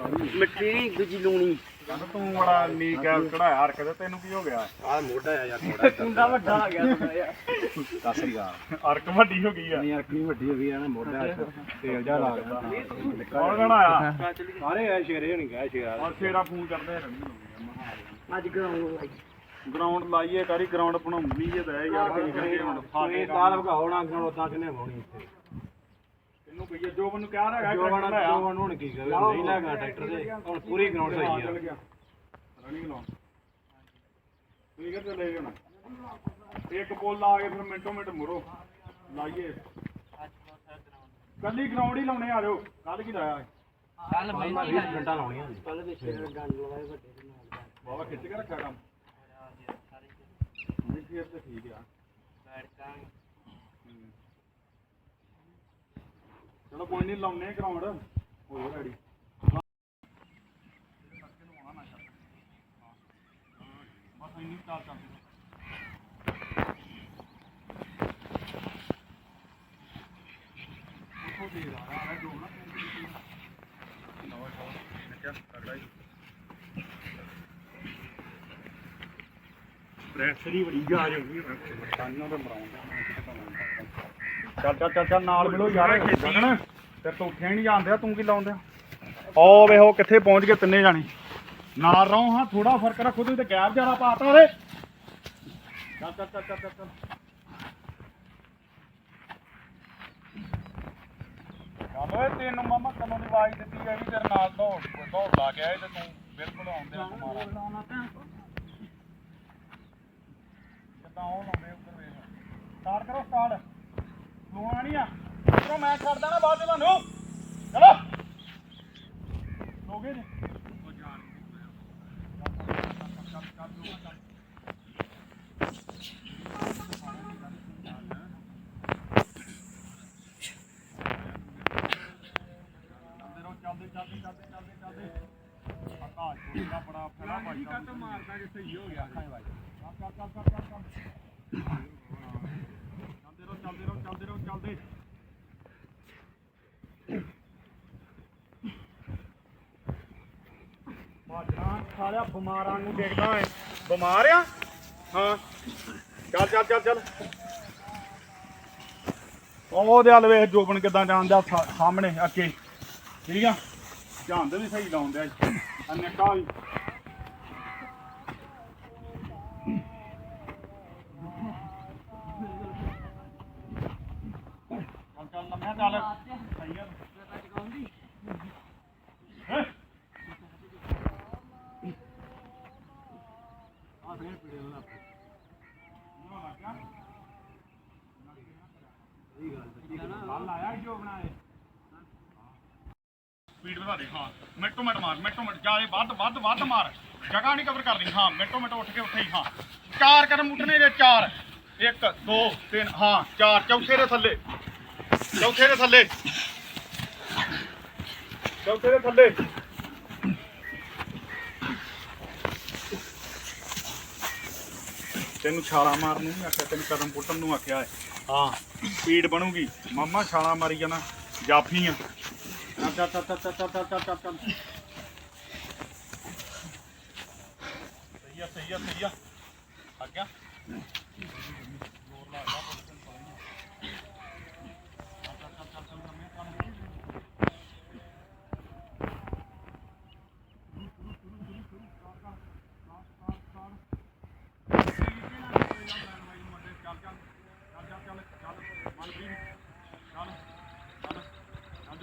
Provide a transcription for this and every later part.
ਮਿੱਠੀ ਨਹੀਂ ਦੂਜੀ ਲੂਣੀ। ਤੂੰ ਬੜਾ ਨੀ ਕੈਪ ਚੜਾਇਆ ਹਰਕਤ ਤੈਨੂੰ ਕੀ ਹੋ ਗਿਆ? ਆ ਮੋਢਾ ਆ ਯਾਰ ਥੋੜਾ ਕੁੰਡਾ ਵੱਡਾ ਆ ਗਿਆ ਥੋੜਾ ਜਿਹਾ। ਸਸਰੀ ਗਾ ਅਰਕ ਵੱਡੀ ਹੋ ਗਈ ਆ। ਨਹੀਂ ਅਰਕਣੀ ਵੱਡੀ ਹੋ ਗਈ ਆ ਨਾ ਮੋਢਾ ਤੇਲ ਜਾ ਲਾ ਗਿਆ ਕੌਣ ਕਹਣਾ ਆ ਸਾਰੇ ਐ ਸ਼ੇਰੇ ਨਹੀਂ ਗਿਆ ਸ਼ੇਰਾ ਔਰ ਛੇੜਾ ਫੋਨ ਕਰਦੇ ਰਹਿੰਦੇ ਅੱਜ ਗਰਾਉਂਡ ਲਾਈ। ਗਰਾਊਂਡ ਲਾਈਏ ਕਰੀ ਗਰਾਊਂਡ ਬਣਾਉਂਦੀ ਜੇ ਤਾਂ ਯਾਰ ਕੀ ਕਰੀਏ ਹੁਣ ਇਹ ਸਾਲ ਵਗਾਉਣਾ ਹੁਣ ਉਦਾਂ ਕਿਨੇ ਹੋਣੀ ਇੱਥੇ। ਤੈਨੂੰ ਕਹੀਏ ਜੋ ਮੈਨੂੰ ਕਹਿ ਰਿਹਾ ਜੋ ਬਣਾ ਜੋ ਬਣਾ ਹੁਣ ਕੀ ਕਰੇ ਨਹੀਂ ਲੈਗਾ ਟਰੈਕਟਰ ਦੇ ਹੁਣ ਪੂਰੀ ਗਰਾਊਂਡ ਸਹੀ ਆ। ਰਨਿੰਗ ਲਾਉਣ। ਤੁਸੀਂ ਕਿੱਥੇ ਲੈ ਜਾਣਾ। ਇੱਕ ਬੋਲ ਲਾ ਕੇ ਫਿਰ ਮਿੰਟੋ ਮਿੰਟ ਮੁਰੋ ਲਾਈਏ। ਕੱਲੀ ਗਰਾਊਂਡ ਹੀ ਲਾਉਣੇ ਆ ਜਾਓ ਕੱਲ ਕੀ ਲਾਇਆ? ਕੱਲ ਮੈਂ 20 ਮਿੰਟਾਂ ਲਾਉਣੀਆਂ ਕੱਲ ਵਿੱਚ ਗੰਡ ਲਵਾਏ ਵੱਡੇ ਦੇ ਨਾਲ। ਬਾਬਾ ਖਿੱਚ ਕੇ ਰੱਖਿਆ ਕੰਮ? ਨਹੀਂ ਫਿਰ ਤਾਂ ਠੀਕ ਆ। ਹੂੰ। ਚਲੋ ਕੋਈ ਨਹੀਂ ਲਾਉਣੇ ਗਰਾਊਂਡ ਹੋ ਰੈਡੀ ਬਸ ਇੰਨੀ ਚਾਲ ਚੱਲਦੀ ਉੱਥੋਂ ਦੇ ਰਹਾ ਹੈ ਜੋ ਨਾ ਨਵਾਂ ਸ਼ਾਟ ਨਿਕਿਆ ਤਗੜਾ ਹੀ ਪ੍ਰੈਸ਼ਰ ਹੀ ਬੜੀ ਜਾ ਰਹੀ ਹੈ ਸਾਨਾਂ ਦਾ ਮਰਾਉਂਦਾ ਚੱਲ ਚੱਲ ਚੱਲ ਚੱਲ ਨਾਲ ਮਿਲੋ ਯਾਰ। ਗਗਨ ਤੇ ਤੂੰ ਉੱਠਿਆ ਨਹੀਂ ਜਾਂਦੇ ਤੂੰ ਕੀ ਲਾਉਂਦਾ ਓ ਵੇਖੋ ਕਿੱਥੇ ਪਹੁੰਚ ਗਏ ਤਿੰਨੇ ਜਾਣੇ। ਨਾਲ ਰਹੋ ਹਾਂ ਥੋੜਾ ਫ਼ਰਕ ਰੱਖੋ ਤੁਸੀਂ ਤੇ ਗੈਪ ਜ਼ਿਆਦਾ ਪਾਤਾ ਉਹਦੇ। ਚੱਲ ਚੱਲ ਚੱਲ ਚੱਲ ਚੱਲ ਓਏ ਤੈਨੂੰ ਮਾਮਾ ਕਦੋਂ ਦੀ ਆਵਾਜ਼ ਦਿੱਤੀ ਹੈ ਵੀ ਤੇਰੇ ਨਾਲ ਦੌੜ ਦੌੜ ਲਾ ਕੇ ਆਏ ਤੇ ਤੂੰ ਬਿਲਕੁਲ ਆਉਂਦੇ ਆ ਮਾਰਾ। ਕਿੱਦਾਂ ਉਹ ਲਾਉਂਦੇ ਉੱਧਰ ਵੇਖ। ਸਟਾਰਟ ਕਰੋ ਸਟਾਰਟ ਨਹੀਂ ਆ ਚਲੋ ਮੈਂ ਛੱਡ ਦੇਣਾ ਬਾਅਦ ਚ ਤੁਹਾਨੂੰ। ਚਲੋ। ਲੋਗੇ ਜੀ। ਚੱਲਦੇ ਚੱਲਦੇ ਚੱਲਦੇ ਚੱਲਦੇ ਚੱਲਦੇ ਕੋਈ ਦਾ ਬੜਾ ਫੜਾ ਭਾਈ ਕੱਟ ਮਾਰਦਾ ਜੇ ਸਹੀ ਹੋ ਗਿਆ। ਚੱਲ ਚੱਲ ਚੱਲ ਚੱਲ ਚੱਲ ਚੱਲਦੇ ਰਹੋ ਚੱਲਦੇ ਰਹੋ ਚੱਲਦੇ ਰਹੋ ਚੱਲਦੇ ਬਾਜਣਾ ਸਾਲਿਆ ਬਿਮਾਰਾਂ ਨੂੰ ਦੇਖਦਾ ਏ ਬਿਮਾਰ ਆ? ਹਾਂ। ਚੱਲ ਚੱਲ ਚੱਲ ਚੱਲ। ਉਹਦੇ ਹਲ ਵੇਖ ਜੋਬਨ ਕਿਦਾਂ ਜਾਂਦਾ ਸਾਹਮਣੇ, ਅੱਗੇ। ਠੀਕ ਆ? ਧਿਆਨ ਦੇ ਵੀ ਸਹੀ ਲਾਉਂਦੇ ਆ ਅਨੇਕਾ ਵੀ ਚੱਲ ਚੱਲ ਲੰਮਿਆ ਚੱਲ ਸਹੀ ਆ ਹੈਂ? ਆ ਫੇਰ ਪੀੜੇ ਵਾਲਾ ਨਾ ਲੱਗਾ ਕੱਲ ਆਇਆ ਜੋ ਬਣਾਏ ਸਪੀਡ ਵਧਾ ਦੇ, ਹਾਂ। ਮਿੰਟੋ ਮਿੰਟ ਮਾਰ, ਮਿੰਟੋ ਮਿੰਟ ਜਾਏ ਵੱਧ ਵੱਧ ਵੱਧ ਮਾਰ। ਜਗ੍ਹਾ ਨਹੀਂ ਕਵਰ ਕਰਨੀ ਹਾਂ, ਮਿੰਟੋ ਮਿੰਟ ਉੱਠ ਕੇ ਉੱਥੇ ਹੀ। ਹਾਂ ਚਾਰ ਕਦਮ ਮੁੱਟਣੇ ਦੇ ਚਾਰ। ਇੱਕ, ਦੋ, ਤਿੰਨ, ਹਾਂ, ਚਾਰ, ਚੌਥੇ ਦੇ ਥੱਲੇ। ਚੌਥੇ ਦੇ ਥੱਲੇ। ਚੌਥੇ ਦੇ ਥੱਲੇ। ਤੈਨੂੰ ਛਾਲਾ ਮਾਰਨ ਨੂੰ ਆਖਿਆ ਤੈਨੂੰ ਕਦਮ ਪੁੱਟਣ ਨੂੰ ਆਖਿਆ ਹੈ। ਹਾਂ ਪੀੜ ਬਣੂਗੀ। ਮਾਮਾ ਛਾਲਾ ਮਾਰੀ ਜਾਣਾ, ਜਾਫੀ ਆ। ਚੱਲ ਚੱਲ ਚੱਲ ਚੱਲ ਚੱਲ ਚੱਲ ਚੱਲ ਚੱਲ। ਚੱਲ ਸਹੀ ਆ ਸਹੀ ਆ ਸਹੀ ਆ। ਆ। ਗਿਆ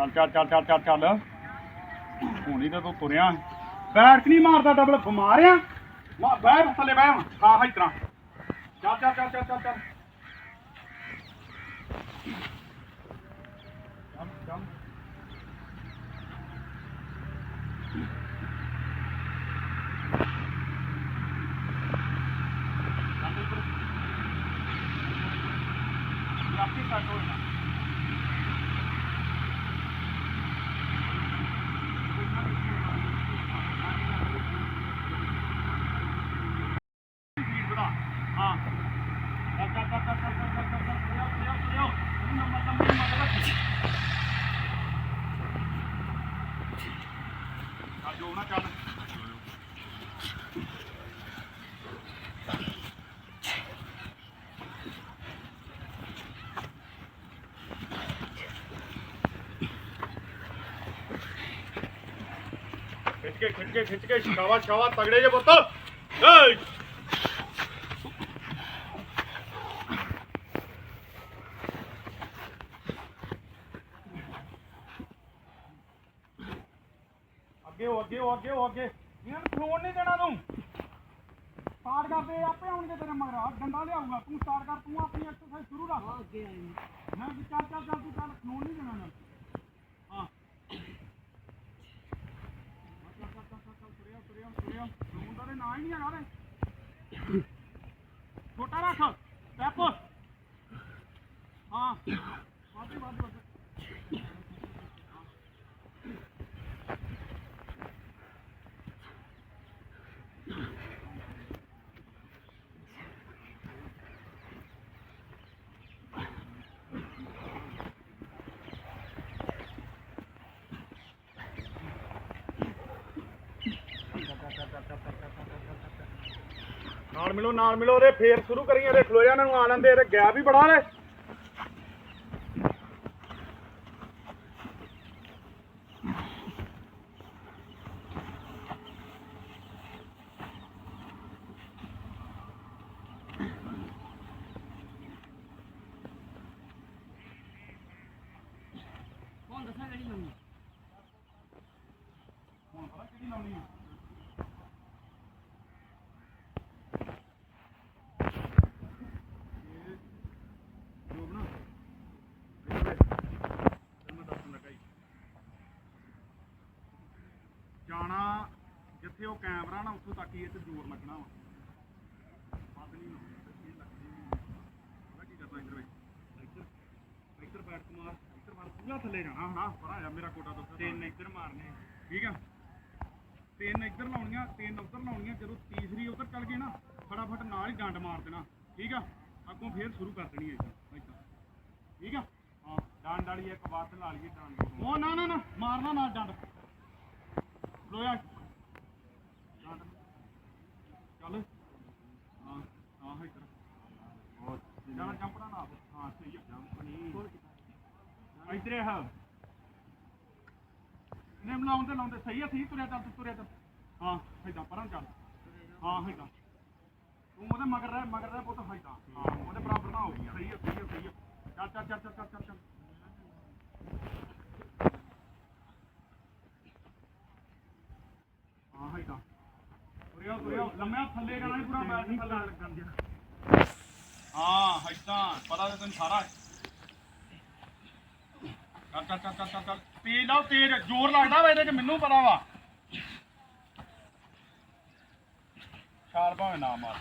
ਚੱਲ ਚੱਲ ਚੱਲ ਚੱਲ ਚੱਲ ਚੱਲ। ਹੁਣੀ ਤਾਂ ਤੂੰ ਤੁਰਿਆ। ਬੈਠ ਨਹੀਂ ਮਾਰਦਾ ਡਬਲ ਬਿਮਾਰ ਆ ਮਾ ਬੈਠ ਥੱਲੇ, ਬੈਠ। ਹੁਣ ਹਾਂ ਹਾਂ, ਇਤਰਾ। ਚੱਲ ਚੱਲ ਚੱਲ ਚੱਲ ਚੱਲ ਚੱਲ। ਚੱਲ ਆਪੀ ਕਾਟੋ ਨਾ ਕੇ ਖਿੱਚ ਕੇ ਖਿੱਚ ਕੇ ਤਗੜੇ ਜੇ ਪੁੱਤ ਏ ਅੱਗੇ ਹੋ ਅੱਗੇ ਹੋ ਅੱਗੇ ਹੋ ਅੱਗੇ। ਇਹਨਾਂ ਨੂੰ ਖਲੋਣ ਨਹੀਂ ਦੇਣਾ ਤੂੰ। ਸਟਾਰਟ ਕਰਦੇ ਆਪੇ ਆਉਣਗੇ ਤੇਰੇ ਮਗਰ। ਆਹ ਡੰਡਾ ਲਿਆਊਗਾ। ਤੂੰ ਸਟਾਰਟ ਕਰ ਤੂੰ ਆਪਣੀ ਐਕਸਰਸਾਈਜ਼ ਸ਼ੁਰੂ ਰੱਖ ਅੱਗੇ ਆਈ ਮੈਂ ਵੀ ਚੱਲ ਚੱਲ ਚੱਲ ਤੂੰ ਚੱਲ ਖਲੋਣ ਨਹੀਂ ਦੇਣਾ ਮੈਂ ਹਾਂ ਚੱਲ ਚੱਲ ਚੱਲ ਚੱਲ ਚੱਲ ਤੁਰਿਆ ਤੁਰਿਆ ਤੁਰਿਆ ਖਲੋਣ ਦਾ ਤੇ ਨਾਂ ਹੀ ਨਹੀਂ ਹੈਗਾ ਰੇ ਛੋਟਾ ਰੱਖ ਸਟੈਪ ਹਾਂ ਵਾਦੀ ਵਾਦੀ ਵਾਦੀ ਨਾਲ ਮਿਲੋ ਨਾਲ ਮਿਲੋ ਉਹਦੇ ਫੇਰ ਸ਼ੁਰੂ ਕਰੀਏ ਦੇ ਖਲੋ ਜਾ ਇਹਨਾਂ ਨੂੰ ਆ ਲੈਂਦੇ ਤੇ ਗੈਪ ਵੀ ਬੜਾ ਲੈ ਕੌਣ ਦੱਸਾਂ ਕਿਹੜੀ ਮੰਮੀ ਹੁਣ ਪਤਾ ਕਿਹੜੀ ਲਾਉਣੀ ਆ ਇਹ ਜੋਬ ਨਾ ਇੱਧਰ ਤੈਨੂੰ ਮੈਂ ਦੱਸਣ ਲੱਗਾ ਜੀ ਜਾਣਾ ਜਿੱਥੇ ਉਹ ਕੈਮਰਾ ਨਾ ਉੱਥੋਂ ਤੱਕ ਹੀ ਇਹ ਤੇ ਜ਼ੋਰ ਲੱਗਣਾ ਵਾ। ਵੱਧ ਨਹੀਂ ਲਾਉਣਾ ਤੇ ਇਹ ਲੱਗਦੀ ਨਹੀਂ ਪਤਾ ਕੀ ਕਰਨਾ ਇੱਧਰ ਵਿੱਚ ਇੱਧਰ ਇੱਧਰ ਬੈਠ ਕੇ ਮਾਰ ਇੱਧਰ ਮਾਰ ਪੂਰਾ ਥੱਲੇ ਜਾਣਾ ਹਣਾ ਪਰ ਆ ਮੇਰਾ ਕੋਟਾ ਤੋਂ ਤਿੰਨ ਇੱਧਰ ਮਾਰਨੇ ਠੀਕ ਆ? ਤਿੰਨ ਇੱਧਰ ਲਾਉਣੀਆਂ ਤਿੰਨ ਉੱਧਰ ਲਾਉਣੀਆਂ। ਜਦੋਂ ਤੀਸਰੀ ਉੱਧਰ ਚੱਲ ਗਈ ਨਾ ਫਟਾਫਟ ਨਾਲ ਹੀ ਡੰਡ ਮਾਰ ਦੇਣਾ। ਠੀਕ ਆ? ਅੱਗੋਂ ਫੇਰ ਸ਼ੁਰੂ ਕਰ ਦੇਣੀ ਹੈ ਇੱਦਾਂ ਠੀਕ ਆ? ਹਾਂ ਡੰਡ ਵਾਲੀ ਇੱਕ ਵੱਧ ਲਾ ਲਈਏ ਡੰਡ। ਉਹ ਨਾ ਨਾ ਨਾ ਮਾਰਨਾ ਨਾਲ ਡੰਡ। ਲੋਇਆ ਇੱਧਰ ਜਾਣਾ ਜੰਪਣਾ ਨਾ ਹਾਂ, ਸਹੀ ਆ। ਜੰਪ ਨਹੀਂ ਇੱਧਰ ਆ। ਨੇਮ ਲਾਉਂਦੇ ਲਾਉਂਦੇ ਸਹੀ ਆ, ਸਹੀ, ਤੁਰਿਆ ਚੱਲ, ਤੂੰ ਤੁਰਿਆ ਚੱਲ। ਹਾਂ ਏਦਾਂ ਪਰਾਂ ਚੱਲ। ਹਾਂ ਏਦਾਂ ਤੂੰ ਉਹਦੇ ਮਗਰ ਰਹਿ ਮਗਰ ਰਹਿ ਪੁੱਤ ਏਦਾਂ ਹਾਂ, ਉਹਦੇ ਬਰਾਬਰ ਨਾ ਹੋ ਸਹੀ ਆ ਸਹੀ ਆ ਸਹੀ ਆ। ਚੱਲ ਚੱਲ ਚੱਲ ਚੱਲ ਚੱਲ ਚੱਲ ਹਾਂ ਏਦਾਂ ਤੁਰਿਆ ਤੁਰਿਆ ਲੰਮਿਆ ਥੱਲੇ ਜਾਣਾ ਨੀ ਪੂਰਾ ਬੈਠ ਥੱਲੇ ਲੱਗਣ ਦਿਆ ਹਾਂ ਏਦਾਂ ਪਤਾ ਤੇ ਤੈਨੂੰ ਸਾਰਾ ਚੱਲ ਚੱਲ ਚੱਲ ਚੱਲ ਚੱਲ। ਤੇਜ਼ ਲਾਓ ਤੇਜ਼। ਜ਼ੋਰ ਲੱਗਦਾ ਵਾ ਇਹਦੇ ਚ ਮੈਨੂੰ ਪਤਾ ਵਾ। ਛਾਲ ਭਾਵੇਂ ਨਾ ਮਾਰ।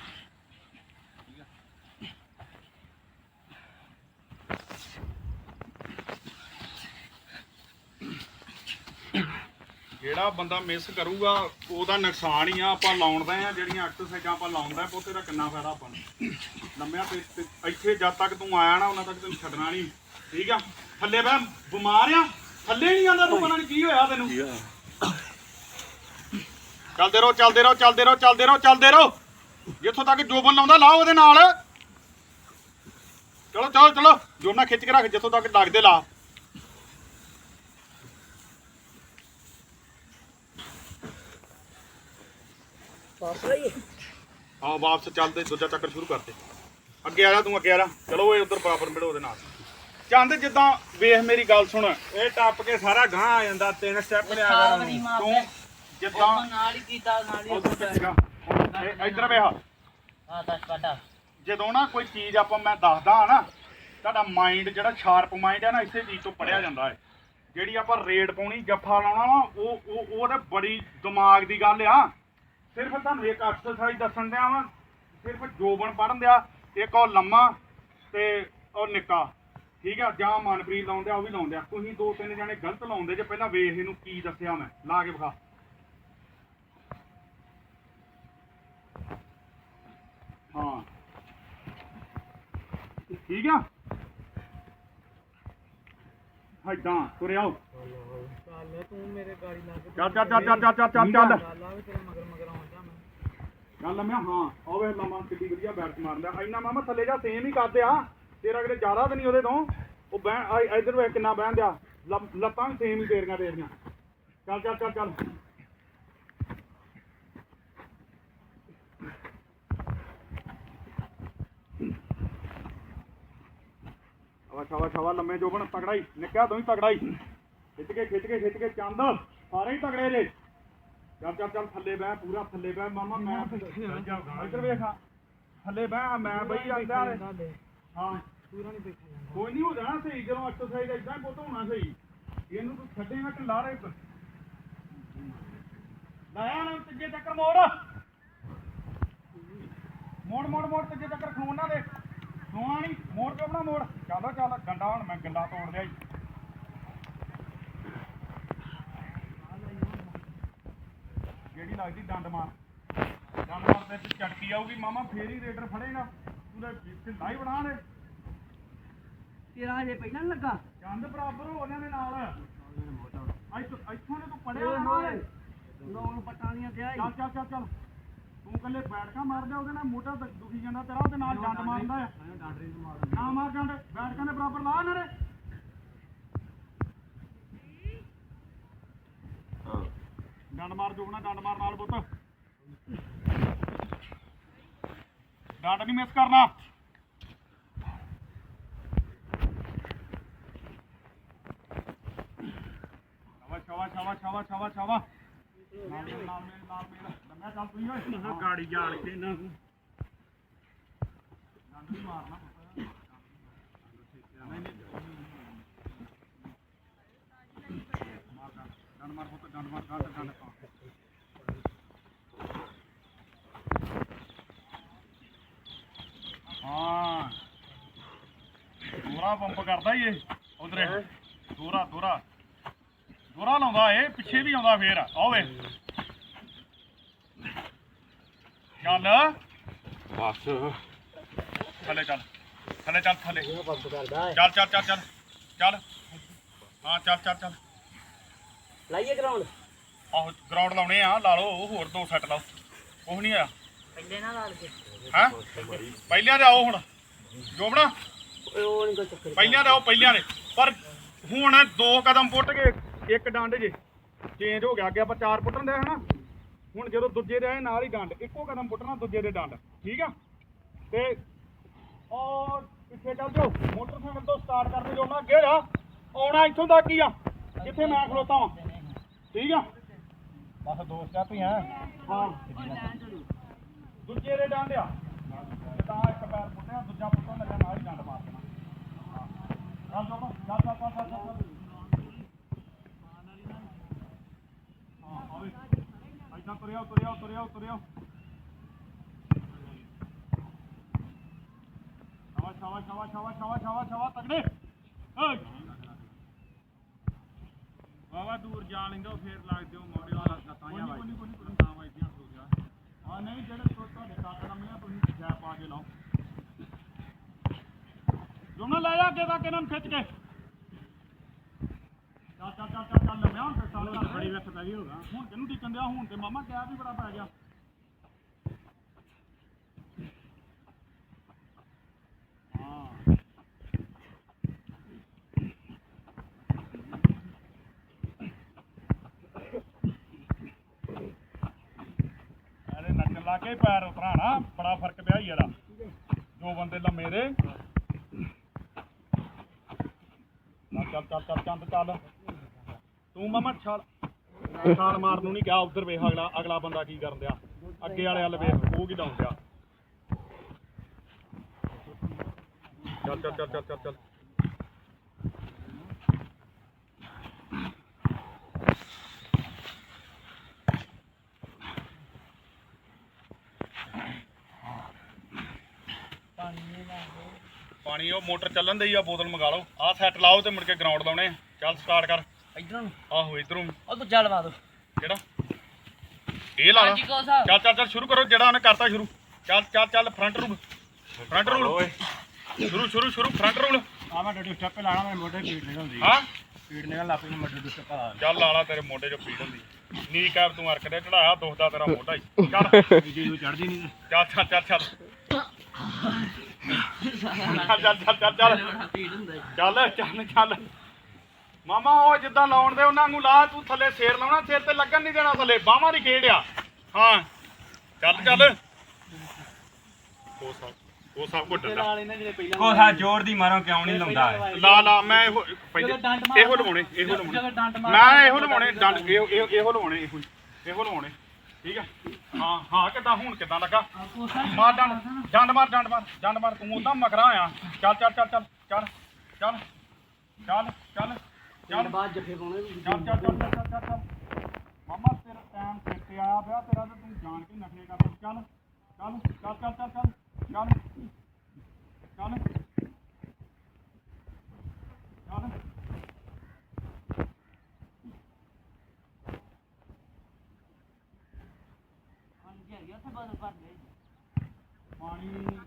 ਜਿਹੜਾ ਬੰਦਾ ਮਿਸ ਕਰੂਗਾ ਉਹਦਾ ਨੁਕਸਾਨ ਹੀ ਆ ਆਪਾਂ ਲਾਉਣਦੇ ਆ ਜਿਹੜੀਆਂ ਐਕਸਰਸਾਈਜ਼ਾਂ ਆਪਾਂ ਲਾਉਂਦਾ ਪੋਤੇ ਦਾ ਕਿੰਨਾ ਫਾਇਦਾ ਆਪਾਂ ਨੂੰ। ਲੰਮਿਆ ਤੇ ਤੇ ਇੱਥੇ ਜਦ ਤੱਕ ਤੂੰ ਆਇਆ ਨਾ ਉਹਨਾਂ ਤੱਕ ਤੈਨੂੰ ਛੱਡਣਾ ਨਹੀਂ। ਠੀਕ ਆ? ਥੱਲੇ ਬੈ ਬਿਮਾਰ ਆ? ਥੱਲੇ ਨਹੀਂ ਆਂਦਾ ਤੂੰ ਪਤਾ ਨਹੀਂ ਕੀ ਹੋਇਆ ਤੈਨੂੰ। ਚੱਲਦੇ ਰਹੋ ਚੱਲਦੇ ਰਹੋ ਚੱਲਦੇ ਰਹੋ ਚੱਲਦੇ ਰਹੋ ਚੱਲਦੇ ਰਹੋ। ਜਿੱਥੋਂ ਤੱਕ ਜੋਬਨ ਲਾਉਂਦਾ ਲਾਓ ਉਹਦੇ ਨਾਲ। ਚਲੋ ਚਲੋ ਚਲੋ ਜੋਬਨਾ ਖਿੱਚ ਕੇ ਰੱਖ ਜਿੱਥੋਂ ਤੱਕ ਲੱਗਦੇ ਲਾ। ਆਹ ਵਾਪਸ ਚੱਲਦੇ ਦੂਜਾ ਚੱਕਰ ਸ਼ੁਰੂ ਕਰਦੇ ਅੱਗੇ ਆ ਜਾ ਤੂੰ ਅੱਗੇ ਆ ਜਾ। ਚਲੋ ਇਹ ਉਧਰ ਬਰਾਬਰ ਮਿਲੋ ਉਹਦੇ ਨਾਲ। ਚੰਦ ਜਿੱਦਾਂ ਵੇਖ ਮੇਰੀ ਗੱਲ ਸੁਣ ਇਹ ਟੱਪ ਕੇ ਸਾਰਾ ਗਾਂ ਆ ਜਾਂਦਾ ਤਿੰਨ ਸਟੈਪ ਲਿਆ ਮਾਰ ਤੂੰ ਜਿੱਦਾਂ ਨਾਲ ਹੀ ਕੀਤਾ ਨਾਲ ਹੀ ਉਧਰ ਇੱਧਰ ਵੇਖ। ਹਾਂ ਦੱਸ ਕਾਟਾ ਜਦੋਂ ਨਾ ਕੋਈ ਚੀਜ਼ ਆਪਾਂ ਮੈਂ ਦੱਸਦਾ ਹਾਂ ਨਾ ਤੁਹਾਡਾ ਮਾਈਂਡ ਜਿਹੜਾ ਸ਼ਾਰਪ ਮਾਈਂਡ ਹੈ ਨਾ ਇਸੇ ਚੀਜ਼ ਤੋਂ ਪੜਿਆ ਜਾਂਦਾ ਹੈ। ਜਿਹੜੀ ਆਪਾਂ ਰੇਡ ਪਾਉਣੀ ਜੱਫਾ ਲਾਉਣਾ ਵਾ ਉਹ ਉਹ ਉਹ ਤਾਂ ਬੜੀ ਦਿਮਾਗ ਦੀ ਗੱਲ ਆ। ਸਿਰਫ ਤੁਹਾਨੂੰ ਇੱਕ ਐਕਸਰਸਾਈਜ਼ ਦੱਸਣ ਦਿਆਂ ਵਾ, ਸਿਰਫ ਜੋਬਨ ਪੜਨ ਦਿਆ, ਇੱਕ ਉਹ ਲੰਮਾ ਤੇ ਉਹ ਨਿੱਕਾ। ਠੀਕ ਆ, ਜਾਂ ਮਨਪ੍ਰੀਤ ਲਾਉਂਦੇ ਆ ਉਹ ਵੀ ਲਾਉਂਦੇ ਆ ਤੁਸੀਂ ਦੋ ਤਿੰਨ ਜਣੇ ਗਲਤ ਲਾਉਂਦੇ ਜੇ ਪਹਿਲਾਂ ਵੇਖ ਇਹਨੂੰ ਕੀ ਦੱਸਿਆ ਮੈਂ। ਲਾ ਕੇ ਵਿਖਾ। ਹਾਂ। ਠੀਕ ਆ? ਹਾਈਦਾਂ ਤੁਰੇ ਆਓ। ਚੱਲ ਤੂੰ ਮੇਰੇ ਗਾੜੀ ਲਾ ਕੇ ਚੱਲ ਚੱਲ ਚੱਲ ਚੱਲ ਚੱਲ ਚੱਲ ਚੱਲ। ਆ ਵੀ ਤੇਰੇ ਮਗਰ ਮਗਰ ਆਉਂਦਾ ਮੈਂ। ਗੱਲ ਮੈਂ ਹਾਂ ਉਹ ਵੇ ਲੰਮਾ ਕਿੱਡੀ ਵਧੀਆ ਬੈਟ ਮਾਰਦਾ ਇੰਨਾ ਮਾਮਾ ਥੱਲੇ ਜਾ ਸੇਮ ਹੀ ਕਰਦੇ ਆ। ਤੇਰਾ ਕਿਤੇ ਜ਼ਿਆਦਾ ਤਾਂ ਨਹੀਂ ਉਹਦੇ ਤੋਂ। ਉਹ ਬਹਿ ਆ- ਇੱਧਰ ਵੇ ਕਿੰਨਾ ਬਹਿਣ ਦਿਆ। ਲ- ਲੱਤਾਂ ਵੀ ਸੇਮ ਹੀ ਤੇਰੀਆਂ ਤੇਰੀਆਂ। ਚੱਲ ਚੱਲ ਚੱਲ ਚੱਲ। ਆਵਾ ਛਾਵਾ ਛਾਵਾ ਲੰਮੇ ਜੋਬਨ ਤਗੜਾ ਹੀ ਨਿੱਕਾ ਤੂੰ ਹੀ ਤਗੜਾ ਹੀ ਖਿੱਚ ਕੇ ਖਿੱਚ ਕੇ ਖਿੱਚ ਕੇ ਚੰਦ। ਸਾਰੇ ਹੀ ਤਗੜੇ ਜੇ। ਚੱਲ ਚੱਲ ਚੱਲ ਥੱਲੇ ਬਹਿ ਪੂਰਾ ਥੱਲੇ ਬਹਿ ਮਾਮਾ ਮੈਂ ਇੱਧਰ ਵੇਖਾ ਥੱਲੇ ਬਹਿ ਮੈਂ ਬਈ ਜਾਂਦਾ ਹਾਂ। ਪੂਰਾ ਨਹੀਂ ਜਾਂਦਾ। ਕੋਈ ਨਹੀਂ ਹੋ ਜਾਣਾ ਸਹੀ ਜਦੋਂ ਐਕਸਰਸਾਈਜ਼ ਇਦਾਂ ਪੁੱਤ ਹੋਣਾ ਸਹੀ। ਇਹਨੂੰ ਤੂੰ ਛੱਡੇਗਾ ਕਿ ਲਾਰੇ ਲਾਇਆ ਨਾ ਤੀਜੇ ਚੱਕਰ ਮੋੜ। ਮੋੜ ਮੋੜ ਮੋੜ ਤੀਜੇ ਚੱਕਰ ਖਲੋਣਾ ਦੇ ਖਲੋਣਾ ਨਹੀਂ ਮੋੜ ਕੇ ਆਪਣਾ ਮੋੜ। ਚੱਲ ਚੱਲ ਗੰਡਾ ਹੁਣ ਮੈਂ ਗੰਡਾ ਤੋੜ ਲਿਆ ਈ ਜਿਹੜੀ ਲੱਗਦੀ ਡੰਡ ਮਾਰ। ਡੰਡ ਮਾਰ ਤੇ ਵਿੱਚ ਚਟਕੀ ਆਊਗੀ ਮਾਮਾ ਫੇਰ ਹੀ ਰੇਡਰ ਫੜੇਗਾ। ਉਹਦੇ ਢਿੱਲਾ ਹੀ ਬਣਾ ਦੇ ਤੇਰਾ ਹਜੇ ਪਹਿਲਾਂ ਨੀ ਲੱਗਾ? ਚੰਦ ਬਰਾਬਰ ਹੋ ਉਹਨਾਂ ਦੇ ਨਾਲ। ਇੱਥੋਂ ਇੱਥੋਂ ਨੇ ਤੂੰ ਪੜਿਆ ਓਏ। ਲੋਨ ਪਟਾਣੀਆਂ ਤੇ ਆਈ ਚੱਲ ਚੱਲ ਚੱਲ ਚੱਲ। ਤੂੰ ਕੱਲੇ ਬੈਠਕਾ ਮਾਰਦਾ ਉਹਦੇ ਨਾਲ ਦੁ- ਦੁਖੀ ਜਾਂਦਾ ਤੇਰਾ ਉਹਦੇ ਨਾਲ ਡੰਡ ਮਾਰਦਾ ਆ ਨੂੰ ਮਾਰ ਨਾ ਡੰਡ ਬੈਠਕਾਂ ਦੇ ਬਰਾਬਰ ਲਾ ਇਹਨਾਂ ਡੰਡ ਮਾਰ ਜੋਗਣਾ ਡੰਡ ਮਾਰ ਨਾਲ ਪੁੱਤ। ਡੰਡ ਨਹੀਂ ਮਿਸ ਕਰਨਾ। ਸ਼ਾਵਾ ਸ਼ਾਵਾ ਸ਼ਾਵਾ ਸ਼ਾਵਾ ਸ਼ਾਵਾ ਨਾਲ ਮੇਰੇ ਨਾਲ ਮੇਰੇ ਨਾਲ ਮੇਰੇ ਲੰਮਿਆ ਚੱਲ ਤੂੰ ਓਏ। ਗਾੜੀ ਜਾਲ ਕੇ ਨਾ ਡੰਡ ਨਹੀਂ ਮਾਰਨਾ ਪੁੱਤ। ਨਹੀਂ ਨਹੀਂ ਮਾਰ ਡੰਡ ਡੰਡ ਮਾਰ ਪੁੱਤ ਡੰਡ ਮਾਰ ਡੰਡ ਡੰਡ ਪਾ। ਹਾਂ। ਦੋਰਾ ਪੰਪ ਕਰਦਾ ਈ ਇਹ ਉਧਰੇ। ਦੋਰਾ ਦੋਰਾ। ਦੋਰਾ ਲਾਉਂਦਾ ਇਹ ਪਿੱਛੇ ਵੀ ਆਉਂਦਾ ਫੇਰ। ਆਹ ਵੇ। ਚੱਲ। ਬਸ। ਥੱਲੇ ਚੱਲ। ਥੱਲੇ ਚੱਲ ਥੱਲੇ। ਪੰਪ ਕਰਦਾ ਚੱਲ ਚੱਲ ਚੱਲ ਚੱਲ। ਚੱਲ। ਹਾਂ ਚੱਲ ਚੱਲ ਚੱਲ। ਲਾਈਏ ਗਰਾਊਂਡ ਆਹੋ ਗਰਾਊਂਡ ਲਾਉਣੇ ਆ ਲਾ ਲਓ ਹੋਰ ਦੋ ਸੈੱਟ ਲਾਓ। ਕੁਛ ਨਹੀਂ ਆ ਪਹਿਲੇ ਨਾਲ ਲਾਲ ਕੇ ਹੈ? ਪਹਿਲਿਆਂ ਦੇ ਆਓ ਹੁਣ। ਜੋਬਣਾ? ਓਏ ਉਹ ਨਹੀਂ ਕੋਈ ਚੱਕਰ ਪਹਿਲਿਆਂ ਦੇ ਆਓ ਪਹਿਲਿਆਂ ਦੇ। ਪਰ ਹੁਣ ਦੋ ਕਦਮ ਪੁੱਟ ਕੇ ਇੱਕ ਡੰਡ ਜੇ। ਚੇਂਜ ਹੋ ਗਿਆ ਅੱਗੇ ਆਪਾਂ ਚਾਰ ਪੁੱਟਣ ਦੇ ਹਨਾ? ਹੁਣ ਜਦੋਂ ਦੂਜੇ ਦੇ ਆਏ ਨਾਲ ਹੀ ਡੰਡ। ਇੱਕੋ ਕਦਮ ਪੁੱਟਣਾ ਦੂਜੇ ਦੇ ਡੰਡ। ਠੀਕ ਆ? ਤੇ ਔਰ ਪਿੱਛੇ ਚੱਲ ਜਾਓ। ਮੋਟਰਸਾਈਕਲ ਤੋਂ ਸਟਾਰਟ ਕਰਦੇ ਜੋ ਨਾ ਅੱਗੇ ਜਾ ਆਉਣਾ ਇੱਥੋਂ ਤੱਕ ਹੀ ਆ। ਜਿੱਥੇ ਮੈਂ ਖਲੋਤਾ ਵਾਂ। ਠੀਕ ਆ? ਬਸ ਦੋ ਸਟੈਪ ਹੀ ਆ? ਹਾਂ। ਦੂਜੇ ਦੇ ਡੰਡ ਆ। ਤਾਂ ਇੱਕ ਪੈਰ ਪੁੱਟਿਆ ਦੂਜਾ ਪੁੱਟਣ ਲੱਗਾ ਨਾਲ ਹੀ ਡੰਡ ਮਾਰ ਦੇਣਾ। ਹਾਂ ਚੱਲ ਚੱਲ ਚੱਲ ਚੱਲ ਚੱਲ ਚੱਲ। ਹਾਂ ਆਵੇ ਐਦਾਂ ਤੁਰਿਆ ਤੁਰਿਆ ਤੁਰਿਆ ਤੁਰਿਆ ਸ਼ਾਵਾ ਸ਼ਾਵਾ ਸ਼ਾਵਾ ਸ਼ਾਵਾ ਸ਼ਾਵਾ ਸ਼ਾਵਾ ਤਗੜੇ। ਓਏ। ਵਾਵਾ ਦੂਰ ਜਾ ਲੈਂਦਾ ਫੇਰ ਲੱਗ ਦਿਓ ਮੋੜੇ ਵਾਲਾ ਲੱਤਾਂ ਜਾਂ ਵਾਈ ਲੱਤਾਂ ਵਾਈਆਂ ਹੋ ਗਿਆ। ਹਾਂ ਨਹੀਂ ਜਿਹੜੇ ਤੁਹਾਡੇ ਕੱਟ ਲੰਮੀਆਂ ਤੁਸੀਂ ਜੈ ਪਾ ਕੇ ਲਾਓ। ਜੁਮਨਾ ਲੈ ਜਾ ਅੱਗੇ ਤੱਕ ਇਹਨਾਂ ਨੂੰ ਖਿੱਚ ਕੇ। ਚੱਲ ਚੱਲ ਚੱਲ ਚੱਲ ਲੰਮਿਆ ਹੁਣ ਤੇ ਚੱਲ ਚੱਲ ਬੜੀ ਵੇਖ ਪੈ ਗਈ ਹੋਗਾ ਹੁਣ ਕਿਹਨੂੰ ਟਿਕਣ ਦਿਆ ਹੁਣ ਤੇ ਮਾਮਾ ਕਿਆ ਵੀ ਬੜਾ ਪੈ ਗਿਆ ਹਾਂ ਇਹਦੇ ਨੱਚਣ ਲਾ ਕੇ ਪੈਰ ਉਤਰਾ ਬੜਾ ਫ਼ਰਕ ਪਿਆ ਹੀ ਜੋ ਬੰਦੇ ਲੰਮੇ ਦੇ। ਚੱਲ ਚੱਲ ਚੱਲ, ਚੰਦ, ਚੱਲ। ਤੂੰ ਮਾਮਾ ਛਾਲ ਛਾਲ ਮਾਰਨ ਨੂੰ ਨਹੀਂ ਕਿਹਾ, ਉਧਰ ਵੇਖ ਅਗਲਾ ਅਗਲਾ ਬੰਦਾ ਕੀ ਕਰਨ ਦਿਆ। ਅੱਗੇ ਵਾਲੇ ਵੱਲ ਵੇਖ, ਉਹ ਕੀ ਲਾਉਂਦਿਆ ਚੱਲ ਚੱਲ ਚੱਲ ਚੱਲ ਚੱਲ ਚੱਲ ਪਾਣੀ ਉਹ ਮੋਟਰ ਚੱਲਣ ਦਈ ਆ ਬੋਤਲ ਮੰਗਾ ਲਓ। ਆਹ ਸੈੱਟ ਲਾਓ ਤੇ ਮੁੜ ਕੇ ਗਰਾਊਂਡ ਲਾਉਣੇ। ਆ। ਚੱਲ ਸਟਾਰਟ ਕਰ। ਇਧਰੋਂ ਨੂੰ। ਆਹੋ ਇਧਰੋਂ ਉਹ ਤੂੰ ਚੱਲ ਵਾ ਦੋ। ਕਿਹੜਾ? ਇਹ ਲਾ ਲਾ। ਹਾਂਜੀ ਕੋ ਸਾਹਿਬ ਚੱਲ ਚੱਲ ਚੱਲ ਸ਼ੁਰੂ ਕਰੋ ਜਿਹੜਾ ਉਹਨੇ ਕਰਤਾ ਸ਼ੁਰੂ। ਚੱਲ ਚੱਲ ਚੱਲ ਫਰੰਟ ਰੂਲ ਫਰੰਟ ਰੂਲ ਸ਼ੁਰੂ ਸ਼ੁਰੂ ਸ਼ੁਰੂ ਫਰੰਟ ਰੂਲ ਆ ਮੈਂ ਡੱਡੂ ਸਟੈਪ ਲਾਣਾ ਮੈਂ ਮੋਢੇ ਪੀੜ ਨਿਕਲਦੀ ਹਾਂ? ਪੀੜ ਨਿਕਲ ਲੱਪੀ ਨੂੰ ਮੈਂ ਡੱਡੂ ਸਟੈਪ ਲਾ ਚੱਲ ਲਾਲਾ ਤੇਰੇ ਮੋਢੇ 'ਚ ਪੀੜ ਹੁੰਦੀ। ਨੀ ਕਰ ਤੂੰ ਅਰਕ ਦੇ ਚੜਾਇਆ ਦੁਖਦਾ ਤੇਰਾ ਮੋਢਾ ਹੀ। ਚੱਲ। ਜੀ ਨੂੰ ਚੜਦੀ ਨਹੀਂ ਚੱਲ ਚੱਲ ਚੱਲ ਚੱਲ। ਚੱਲ ਚੱਲ ਚੱਲ ਚੱਲ ਚੱਲ। ਪੀੜ ਹੁੰਦਾ ਈ। ਚੱਲ ਚੱਲ ਚੱਲ। ਮਾਮਾ ਉਹ ਜਿੱਦਾਂ ਲਾਉਣ ਦੇ ਉਹਨਾਂ ਨੂੰ ਲਾ ਤੂੰ ਥੱਲੇ ਸਿਰ ਲਾਉਣਾ ਸਿਰ ਤੇ ਲੱਗਣ ਨਹੀਂ ਦੇਣਾ ਥੱਲੇ। ਬਾਹਾਂ ਦੀ ਖੇਡ ਆ। ਹਾਂ। ਚੱਲ ਚੱਲ। ਉਹ ਸਭ ਉਹ ਸਭ ਕੋ ਡੰਡਾ ਨਾਲ ਇਹਨਾਂ ਜਿਹੜੇ ਪਹਿਲਾਂ ਉਹ ਹਾਂ ਜ਼ੋਰ ਦੀ ਮਾਰੋ ਕਿਉਂ ਨਹੀਂ ਲਾਉਂਦਾ? ਲਾ ਲਾ ਮੈਂ ਇਹੋ ਪਹਿਲੇ ਇਹੋ ਲਵਾਉਣੇ ਇਹੋ ਲਵਾਉਣੇ। ਮੈਂ ਇਹੋ ਲਵਾਉਣੇ ਡੰਡ ਇਹੋ ਇਹੋ ਇਹੋ ਲਵਾਉਣੇ ਇਹੋ ਇਹੋ ਲਵਾਉਣੇ। ਠੀਕ ਆ? ਹਾਂ ਹਾਂ ਕਿਦਾਂ ਹੁਣ ਕਿਦਾਂ ਲੱਗਾ ਮਾਰ ਡੰਡ ਡੰਡ ਮਾਰ ਡੰਡ ਮਾਰ ਡੰਡ ਮਾਰ ਤੂੰ ਉਦਾਂ ਮਗਰਾ ਆ ਚੱਲ ਚੱਲ ਚੱਲ ਚੱਲ ਚੱਲ ਚੱਲ ਚੱਲ ਚੱਲ ਚੱਲ ਬਾਅਦ ਜੱਫੇ ਪਾਉਣੇ। ਚੱਲ ਚੱਲ ਚੱਲ ਚੱਲ ਚੱਲ ਚੱਲ ਮਾਮਾ ਤੇਰਾ ਟਾਈਮ ਤੇ ਆਇਆ ਪਿਆ ਤੇਰਾ ਤੇ ਤੂੰ ਜਾਣ ਕੇ ਨਖਰੇ ਕਰਦਾ ਚੱਲ ਚੱਲ ਚੱਲ ਚੱਲ ਚੱਲ ਚੱਲ ਚੱਲ ਚੱਲ ਚੱਲ Mm-hmm.